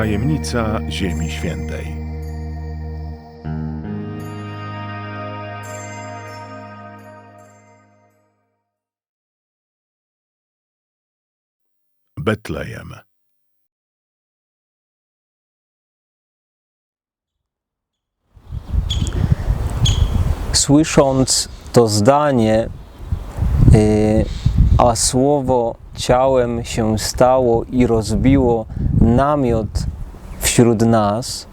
Tajemnica Ziemi Świętej. Betlejem. Słysząc to zdanie, y, a słowo ciałem się stało i rozbiło namiot wśród nas,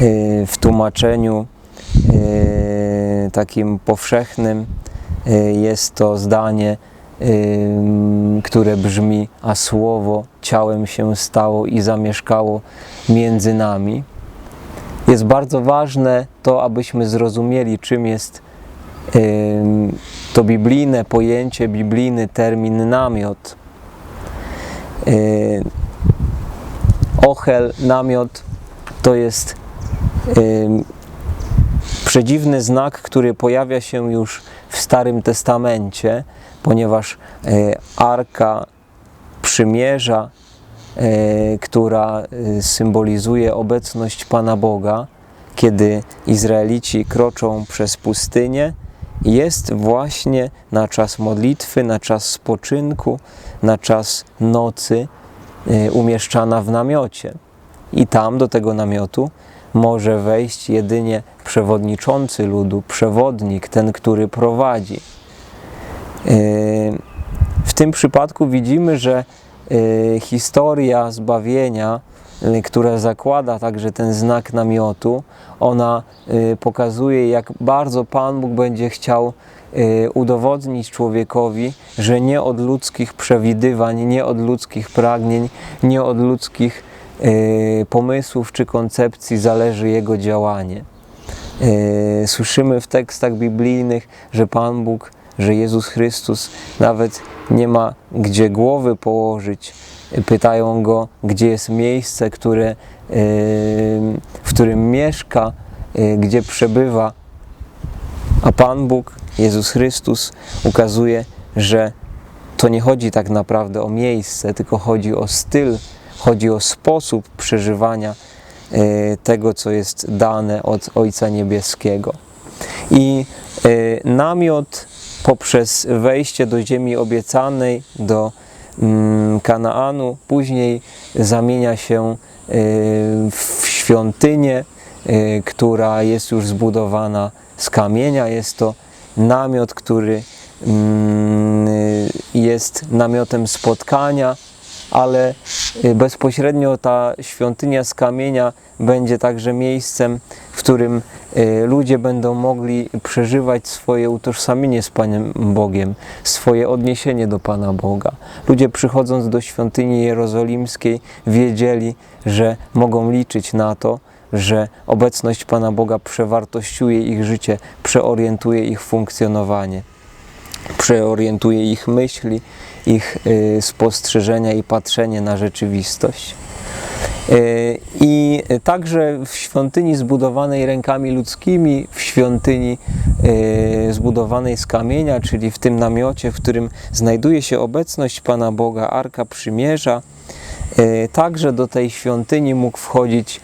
y, w tłumaczeniu y, takim powszechnym jest to zdanie, które brzmi: A słowo ciałem się stało i zamieszkało między nami. Jest bardzo ważne to, abyśmy zrozumieli, czym jest to biblijne pojęcie, biblijny termin namiot. Ochel, namiot to jest przedziwny znak, który pojawia się już w Starym Testamencie, ponieważ yy, arka przymierza, yy, która yy, symbolizuje obecność Pana Boga, kiedy Izraelici kroczą przez pustynię, jest właśnie na czas modlitwy, na czas spoczynku, na czas nocy umieszczana w namiocie. I tam do tego namiotu może wejść jedynie przewodniczący ludu, przewodnik, ten, który prowadzi. Yy, W tym przypadku widzimy, że yy, historia zbawienia, yy, która zakłada także ten znak namiotu, ona pokazuje, jak bardzo Pan Bóg będzie chciał udowodnić człowiekowi, że nie od ludzkich przewidywań, nie od ludzkich pragnień, nie od ludzkich pomysłów czy koncepcji zależy Jego działanie. Yy, Słyszymy w tekstach biblijnych, że Pan Bóg, że Jezus Chrystus nawet nie ma gdzie głowy położyć. Pytają go, gdzie jest miejsce, które, yy, w którym mieszka, yy, gdzie przebywa. A Pan Bóg, Jezus Chrystus, ukazuje, że to nie chodzi tak naprawdę o miejsce, tylko chodzi o styl, chodzi o sposób przeżywania e, tego, co jest dane od Ojca Niebieskiego. I e, namiot poprzez wejście do ziemi obiecanej, do mm, Kanaanu, później zamienia się e, w świątynię, e, która jest już zbudowana z kamienia. Jest to namiot, który mm, jest namiotem spotkania, ale y, bezpośrednio ta świątynia z kamienia będzie także miejscem, w którym y, ludzie będą mogli przeżywać swoje utożsamienie z Panem Bogiem, swoje odniesienie do Pana Boga. Ludzie przychodząc do świątyni jerozolimskiej wiedzieli, że mogą liczyć na to, że obecność Pana Boga przewartościuje ich życie, przeorientuje ich funkcjonowanie przeorientuje ich myśli, ich y, spostrzeżenia i patrzenie na rzeczywistość. Y, I także w świątyni zbudowanej rękami ludzkimi, w świątyni y, zbudowanej z kamienia, czyli w tym namiocie, w którym znajduje się obecność Pana Boga, Arka Przymierza, także do tej świątyni mógł wchodzić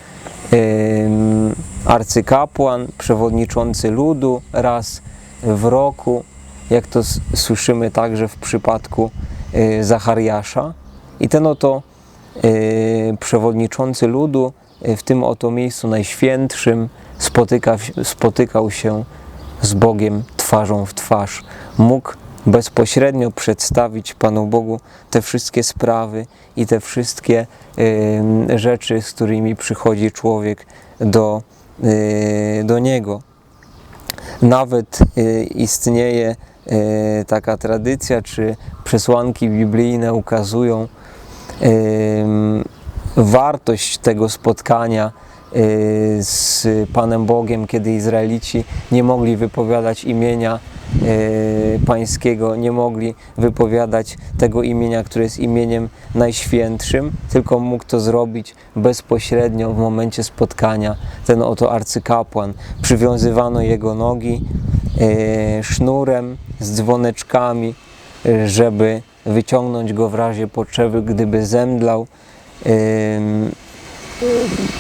arcykapłan, przewodniczący ludu raz w roku, jak to słyszymy także w przypadku y, Zachariasza. I ten oto y, przewodniczący ludu y, w tym oto miejscu najświętszym spotyka, spotykał się z Bogiem twarzą w twarz. Mógł bezpośrednio przedstawić Panu Bogu te wszystkie sprawy i te wszystkie rzeczy, z którymi przychodzi człowiek do, do Niego. Nawet istnieje taka tradycja, czy przesłanki biblijne ukazują wartość tego spotkania y, z Panem Bogiem, kiedy Izraelici nie mogli wypowiadać imienia e, Pańskiego nie mogli wypowiadać tego imienia, które jest imieniem najświętszym, tylko mógł to zrobić bezpośrednio w momencie spotkania. Ten oto arcykapłan. Przywiązywano jego nogi e, sznurem z dzwoneczkami, e, żeby wyciągnąć go w razie potrzeby, gdyby zemdlał.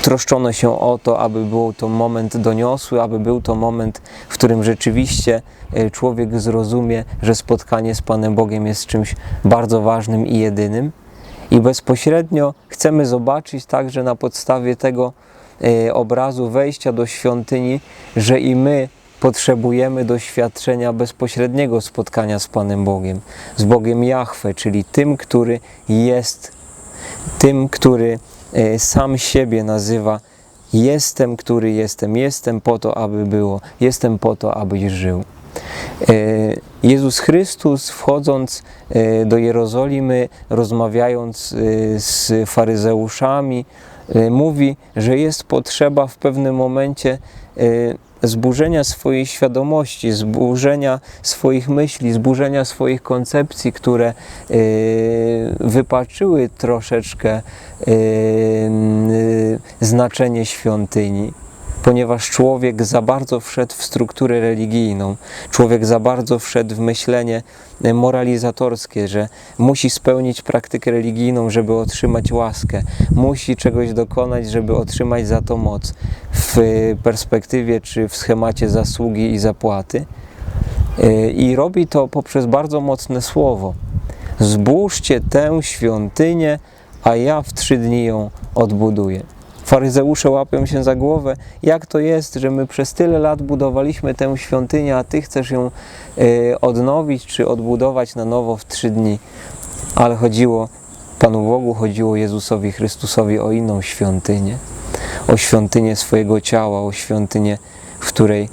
Troszczono się o to, aby był to moment doniosły, aby był to moment, w którym rzeczywiście e, człowiek zrozumie, że spotkanie z Panem Bogiem jest czymś bardzo ważnym i jedynym. I bezpośrednio chcemy zobaczyć także na podstawie tego e, obrazu wejścia do świątyni, że i my potrzebujemy doświadczenia bezpośredniego spotkania z Panem Bogiem, z Bogiem Jahwe, czyli tym, który jest, tym, który e, sam siebie nazywa Jestem, który jestem, jestem po to, aby było, jestem po to, abyś żył. E, Jezus Chrystus, wchodząc e, do Jerozolimy, rozmawiając z faryzeuszami, mówi, że jest potrzeba w pewnym momencie zburzenia swojej świadomości, zburzenia swoich myśli, zburzenia swoich koncepcji, które e, wypaczyły troszeczkę e, znaczenie świątyni ponieważ człowiek za bardzo wszedł w strukturę religijną, człowiek za bardzo wszedł w myślenie e, moralizatorskie, że musi spełnić praktykę religijną, żeby otrzymać łaskę, musi czegoś dokonać, żeby otrzymać za to moc w perspektywie czy w schemacie zasługi i zapłaty. E, I robi to poprzez bardzo mocne słowo. Zbóżcie tę świątynię, a ja w trzy dni ją odbuduję. Faryzeusze łapią się za głowę, jak to jest, że my przez tyle lat budowaliśmy tę świątynię, a Ty chcesz ją e, odnowić czy odbudować na nowo w trzy dni. Ale chodziło Panu Bogu, chodziło Jezusowi Chrystusowi o inną świątynię, o świątynię swojego ciała, o świątynię, w której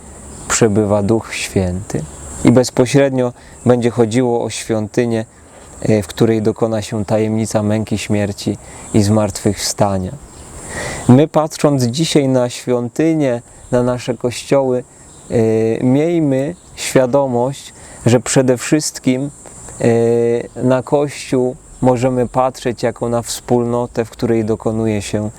przebywa Duch Święty. I bezpośrednio będzie chodziło o świątynię, e, w której dokona się tajemnica męki śmierci i zmartwychwstania. My patrząc dzisiaj na świątynię, na nasze kościoły, e, miejmy świadomość, że przede wszystkim e, na Kościół możemy patrzeć jako na wspólnotę, w której dokonuje się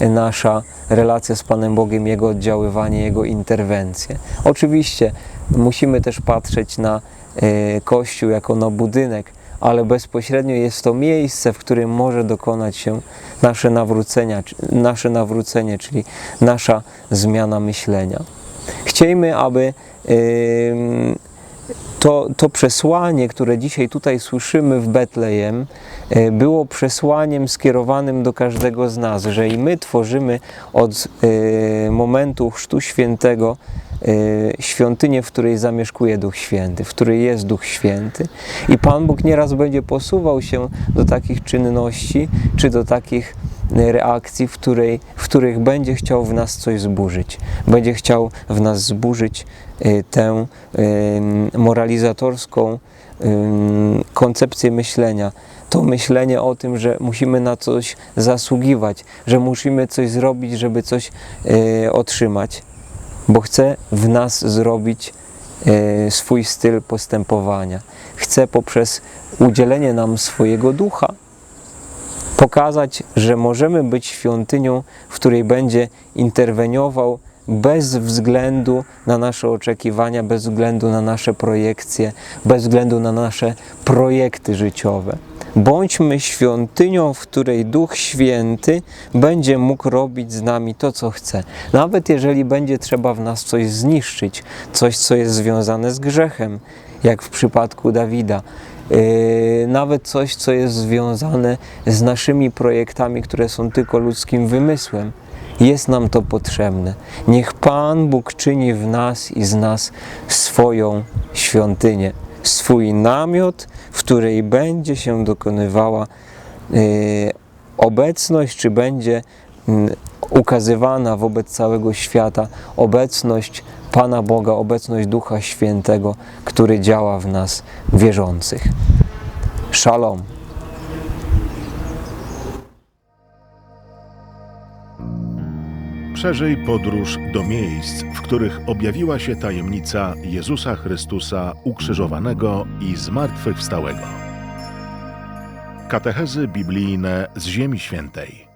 nasza relacja z Panem Bogiem, Jego oddziaływanie, Jego interwencje. Oczywiście musimy też patrzeć na e, Kościół jako na budynek, ale bezpośrednio jest to miejsce, w którym może dokonać się nasze, nawrócenia, nasze nawrócenie, czyli nasza zmiana myślenia. Chciejmy, aby ym, to, to przesłanie, które dzisiaj tutaj słyszymy w Betlejem, e, było przesłaniem skierowanym do każdego z nas, że i my tworzymy od e, momentu Chrztu Świętego e, świątynię, w której zamieszkuje Duch Święty, w której jest Duch Święty. I Pan Bóg nieraz będzie posuwał się do takich czynności, czy do takich reakcji, w, której, w których będzie chciał w nas coś zburzyć. Będzie chciał w nas zburzyć e, tę moralizatorską koncepcję myślenia. To myślenie o tym, że musimy na coś zasługiwać, że musimy coś zrobić, żeby coś e, otrzymać, bo chce w nas zrobić e, swój styl postępowania. Chce poprzez udzielenie nam swojego ducha pokazać, że możemy być świątynią, w której będzie interweniował bez względu na nasze oczekiwania, bez względu na nasze projekcje, bez względu na nasze projekty życiowe. Bądźmy świątynią, w której Duch Święty będzie mógł robić z nami to, co chce. Nawet jeżeli będzie trzeba w nas coś zniszczyć, coś, co jest związane z grzechem, jak w przypadku Dawida. Yy, nawet coś, co jest związane z naszymi projektami, które są tylko ludzkim wymysłem. Jest nam to potrzebne. Niech Pan Bóg czyni w nas i z nas swoją świątynię, swój namiot, w której będzie się dokonywała yy, obecność, czy będzie mm, ukazywana wobec całego świata obecność Pana Boga, obecność Ducha Świętego, który działa w nas wierzących. Shalom. Przeżyj podróż do miejsc, w których objawiła się tajemnica Jezusa Chrystusa ukrzyżowanego i zmartwychwstałego. Katechezy biblijne z Ziemi Świętej.